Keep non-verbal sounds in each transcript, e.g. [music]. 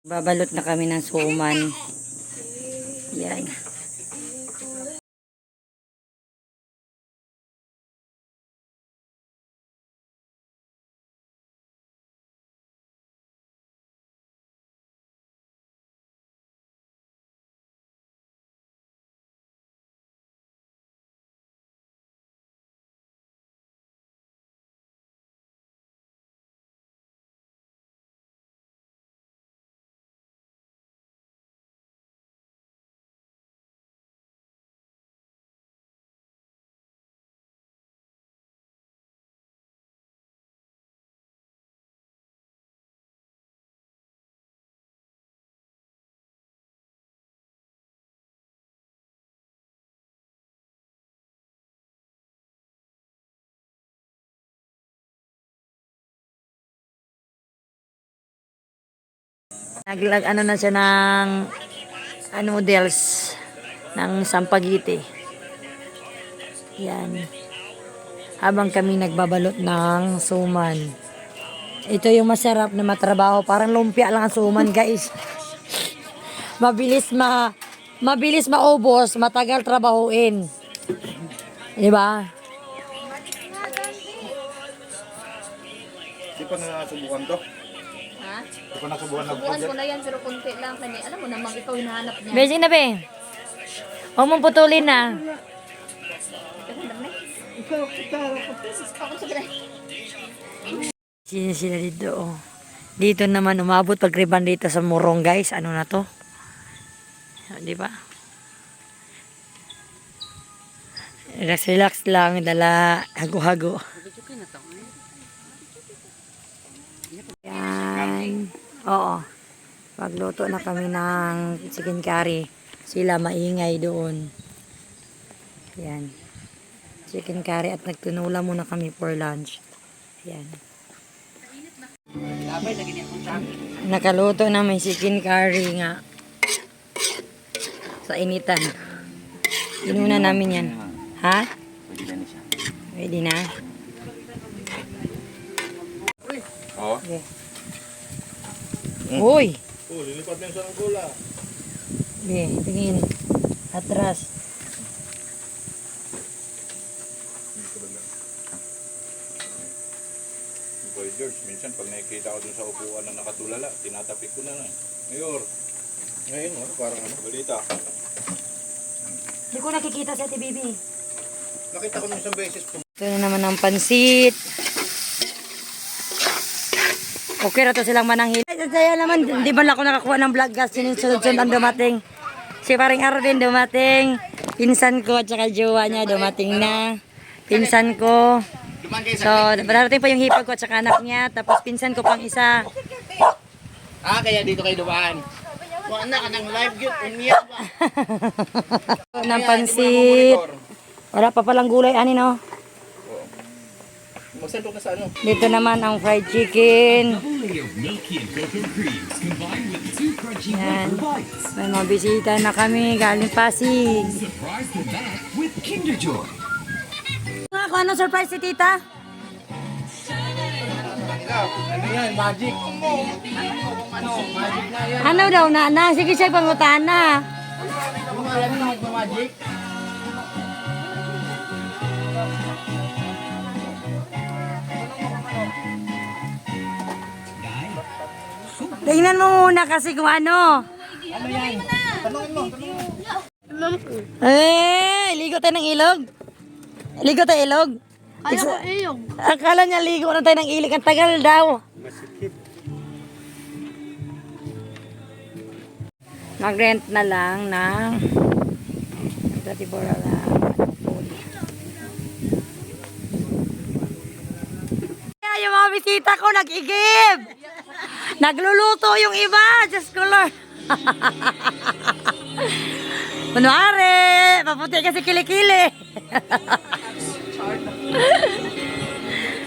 Babalot na kami ng suman. Yan. Naglag ano na siya ng ano models ng sampagite. Yan. Habang kami nagbabalot ng suman. Ito yung masarap na matrabaho. Parang lumpia lang ang suman, [laughs] guys. mabilis ma mabilis maubos, matagal trabahuin. Di ba? Di pa nasubukan to? Ha? Di pa nasubukan na Subukan ko na yan, pero konti lang. Kani, alam mo namang ikaw hinahanap niya. Besi na, be. Huwag mong putulin na. Sa gray. Sino sila dito, oh. Dito naman umabot pagriban dito sa Murong, guys. Ano na to? Ah, Di ba? Relax, relax lang. Dala hago-hago. Yan. Oo. Magluto na kami ng chicken curry. Sila maingay doon. Yan. Chicken curry at nagtunula muna kami for lunch. Yan. Nakaluto na may chicken curry nga. Sa initan. Inuna namin yan. Ha? Pwede na. Oo. Okay. Uy! Oh, lilipad na yung sa gula. Be, tingin. Atras. Boy George, minsan pag nakikita ko dun sa upuan na nakatulala, tinatapik ko na na. Mayor. Ngayon, oh, parang ano, balita. Hindi ko nakikita si Ate Bibi. Nakita ko nung isang beses po. Ito na naman ang pansit. Okay na to silang mananghil. Ay, Saya naman, di ba lang ako nakakuha ng vlog gas sinusunod-sunod ang dumating. Si paring Aro din dumating. Pinsan ko at saka jowa niya dumating na. Pinsan ko. So, darating pa yung hipag ko at saka anak niya. Tapos pinsan ko pang isa. Ah, kaya dito kayo dumaan. Wala ka ng live yun. Umiyak ba? [laughs] ng pansit. Wala pa palang gulay, ani no? Magsento ka sa ano? Dito naman ang fried chicken. Yan. May mga bisita na kami galing Pasig. Nga, kung ano surprise si tita? Ano yan? Magic. Ano? Magic na yan. Ano daw na? na sige siya pangutan na. Ano yan yung magic? Tingnan mo muna kasi kung ano. Ano yan? Tanungin mo. tanungin. Eh, ligo tayo ng ilog. Ligo tayo ilog. Ayaw ko iyong. Akala niya ligo na tayo ng ilog. Ang tagal daw. Mag-rent na lang ng 34 lang. yung mga bisita ko nag-igib. Nagluluto yung iba. Just color. [laughs] Kunwari, paputi kasi kilikili.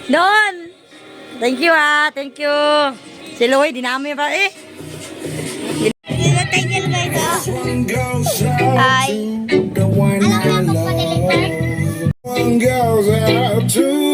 [laughs] Don! Thank you ah, thank you. Si Lloyd, dinami pa eh. Hi. The one I love. One goes out to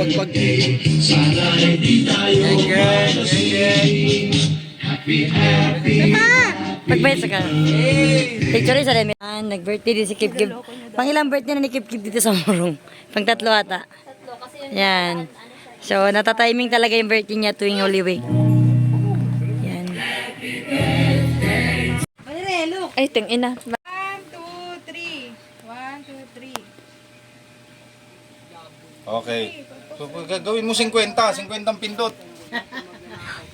Pag, pag, pag. Pagbayad sa ka. Picture rin sa. Ah, nag-birthday din si Kip Kip. Pang ilang birthday na ni Kip Kip dito sa [laughs] Murong? Pang tatlo ata. Yan. So, natatiming talaga yung birthday niya tuwing Holy Week. Yan. Ay, ting ina. Okay. Gagawin mo 50. 50 ang pindot.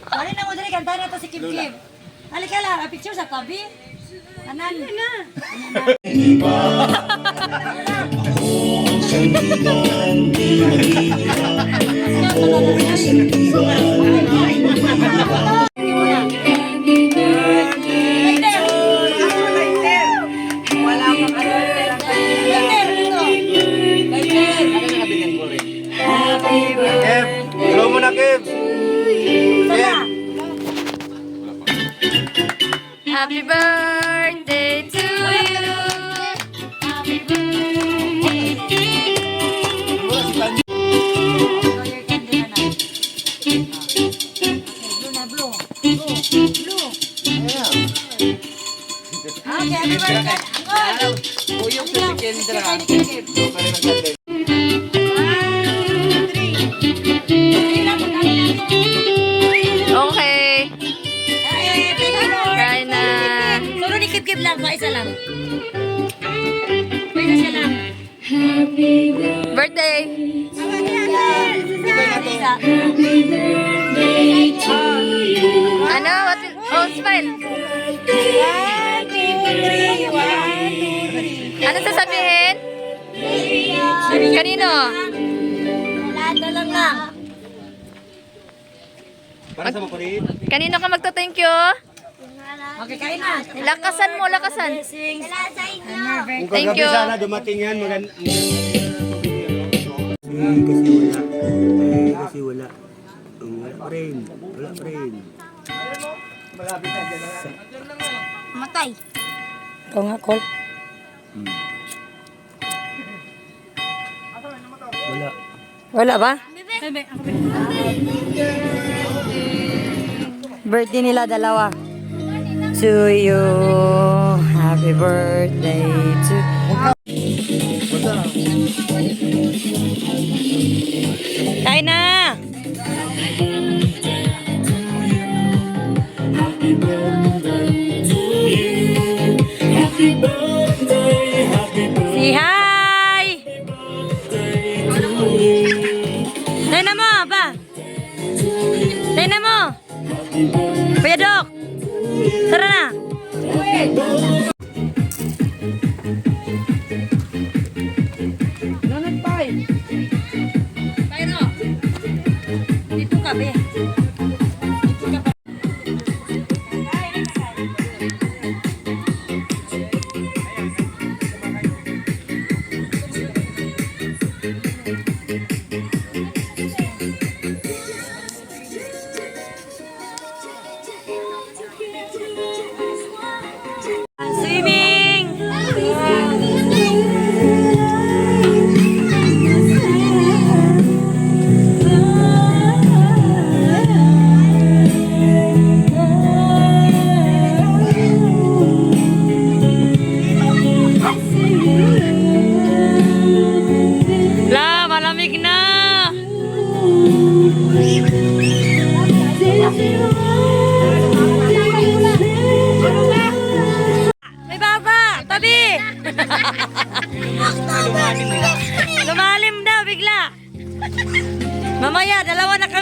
Ano na mo dali kanta na to si Kip Kip. Halika lang, a picture sa tabi. Anan. na. Kev, [laughs] birthday to you. Happy birthday. Okay, birthday. Angkol. Uyong sa si Kendra. Kip lang, isa lang. Birthday. Isa. Ano? What is... Oh, smile. Ano sasabihin? Kanino? Lada lang lang. Para sa makulit. Kanino ka magto-thank you? Okay, kain na. Lakasan mo, lakasan. Kung Thank kagabi you. sana dumating yan, maganda. kasi wala. Ang wala pa rin. Wala pa rin. Matay. Ikaw nga, Col. Wala. Wala ba? Birthday nila dalawa. To you, happy birthday to Kain na!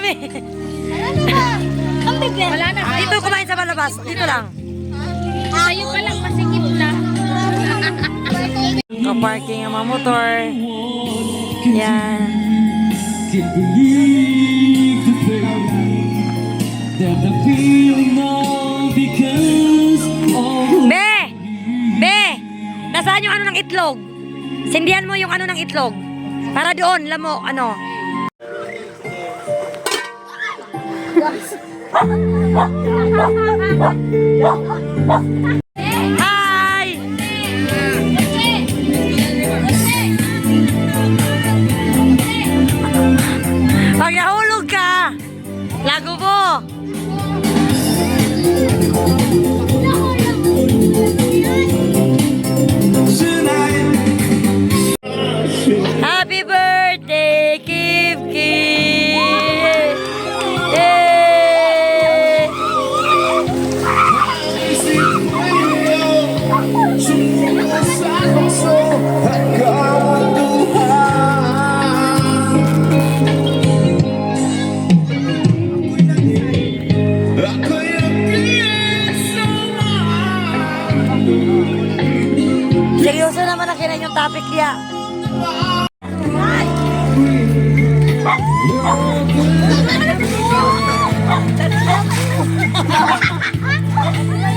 kami. Kami Ben. Wala na. Dito kumain sa malabas. Dito lang. Ayun pa lang, masikip na. [laughs] Kaparking ang mga motor. Yan. Can't the pain that because all Be! Be! Nasaan yung ano ng itlog? Sindihan mo yung ano ng itlog. Para doon, lamo, ano. Hi! Pag nahulog ka, lago mo. Happy birthday, Kip Kip! Yay! Seryoso naman ang kinan yung topic niya.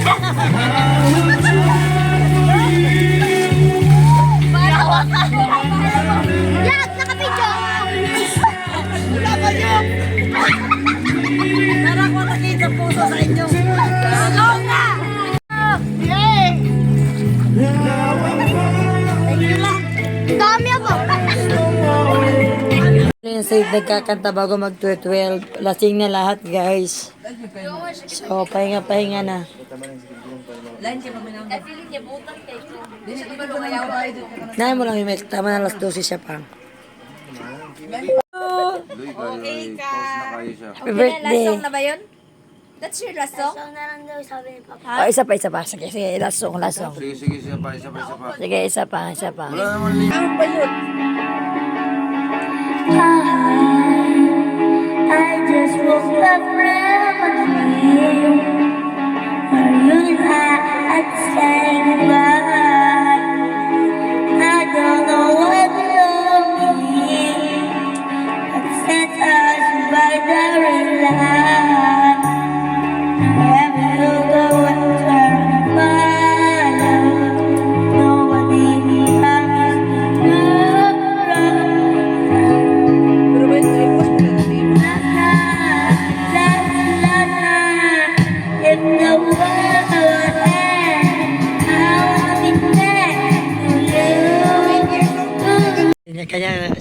Yak, Yung safe nagkakanta bago mag-12. Lasing na lahat, guys. So, pahinga-pahinga na. Naya mo lang yung mic. Tama na alas 12 siya pa. Okay ka. Happy birthday. na ba yun? That's your last song? Oh, isa pa, isa pa. Sige, sige. Lasong, lasong. Sige, sige, isa pa, isa pa, isa pa. Sige, isa pa, isa pa. Wala naman linya. I just I'd say goodbye.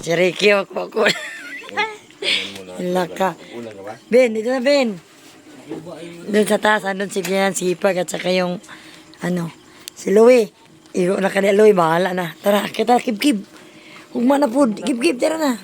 Si Ricky, ako ako. Laka. Ben, dito na, Ben. Doon sa taas, andun si Bian, si Ipag, at saka yung, ano, si Louie. Iro na kanila, Louie, bahala na. Tara, kita, kib-kib. Hugma na po, kib-kib, tara na.